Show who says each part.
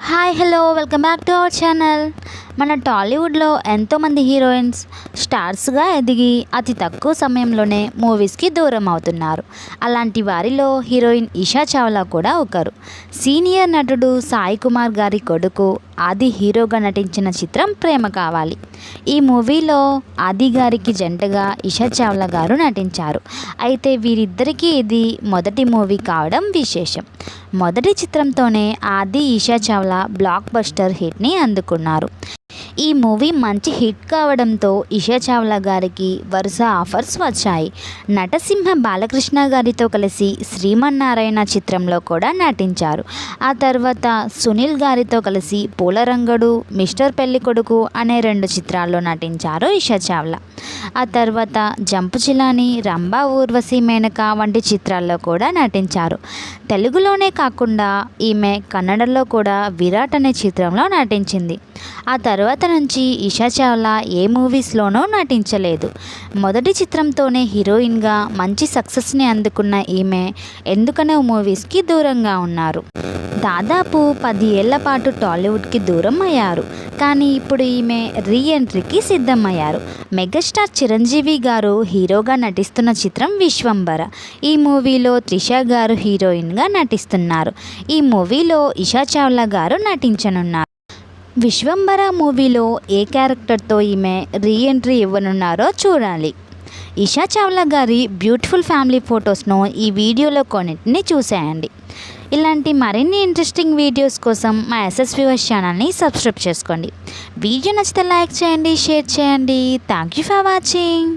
Speaker 1: Hi hello welcome back to our channel మన టాలీవుడ్లో ఎంతోమంది హీరోయిన్స్ స్టార్స్గా ఎదిగి అతి తక్కువ సమయంలోనే మూవీస్కి దూరం అవుతున్నారు. అలాంటి వారిలో హీరోయిన్ ఇషా చావ్లా కూడా ఒకరు. సీనియర్ నటుడు సాయి కుమార్ గారి కొడుకు ఆది హీరోగా నటించిన చిత్రం ప్రేమ కావాలి. ఈ మూవీలో ఆది గారికి జంటగా ఇషా చావ్లా గారు నటించారు. అయితే వీరిద్దరికీ ఇది మొదటి మూవీ కావడం విశేషం. మొదటి చిత్రంతోనే ఆది ఇషా చావ్లా బ్లాక్ బస్టర్ హిట్ని అందుకున్నారు. ఈ మూవీ మంచి హిట్ కావడంతో ఇషా చావ్లా గారికి వరుస ఆఫర్స్ వచ్చాయి. నటసింహ బాలకృష్ణ గారితో కలిసి శ్రీమన్నారాయణ చిత్రంలో కూడా నటించారు. ఆ తర్వాత సునీల్ గారితో కలిసి పూలరంగడు మిస్టర్ పెళ్ళి కొడుకు అనే రెండు చిత్రాల్లో నటించారు ఇషా చావ్లా. ఆ తర్వాత జంపు చిలాని రంభా ఊర్వశి మేనక వంటి చిత్రాల్లో కూడా నటించారు. తెలుగులోనే కాకుండా ఈమె కన్నడలో కూడా విరాట్ అనే చిత్రంలో నటించింది. ఆ తర్వాత నుంచి ఇషా చావ్లా ఏ మూవీస్లోనూ నటించలేదు. మొదటి చిత్రంతోనే హీరోయిన్గా మంచి సక్సెస్ని అందుకున్న ఈమె ఎందుకనో మూవీస్కి దూరంగా ఉన్నారు. దాదాపు పది ఏళ్ళ పాటు టాలీవుడ్కి దూరం అయ్యారు. కానీ ఇప్పుడు ఈమె రీ ఎంట్రీకి సిద్ధమయ్యారు. మెగాస్టార్ చిరంజీవి గారు హీరోగా నటిస్తున్న చిత్రం విశ్వంబర ఈ మూవీలో త్రిష గారు హీరోయిన్గా నటిస్తున్నారు. ఈ మూవీలో ఇషా చావ్లా గారు నటించనున్నారు. విశ్వంబర మూవీలో ఏ క్యారెక్టర్తో ఈమె రీ ఎంట్రీ ఇవ్వనున్నారో చూడాలి. ఇషా చావ్లా గారి బ్యూటిఫుల్ ఫ్యామిలీ ఫొటోస్ను ఈ వీడియోలో కొన్నింటిని చూసేయండి. ఇలాంటి మరిన్ని ఇంట్రెస్టింగ్ వీడియోస్ కోసం మా ఎస్ఎస్ వ్యూవర్స్ ఛానల్ని సబ్స్క్రైబ్ చేసుకోండి. వీడియో నచ్చితే లైక్ చేయండి షేర్ చేయండి. Thank you for watching.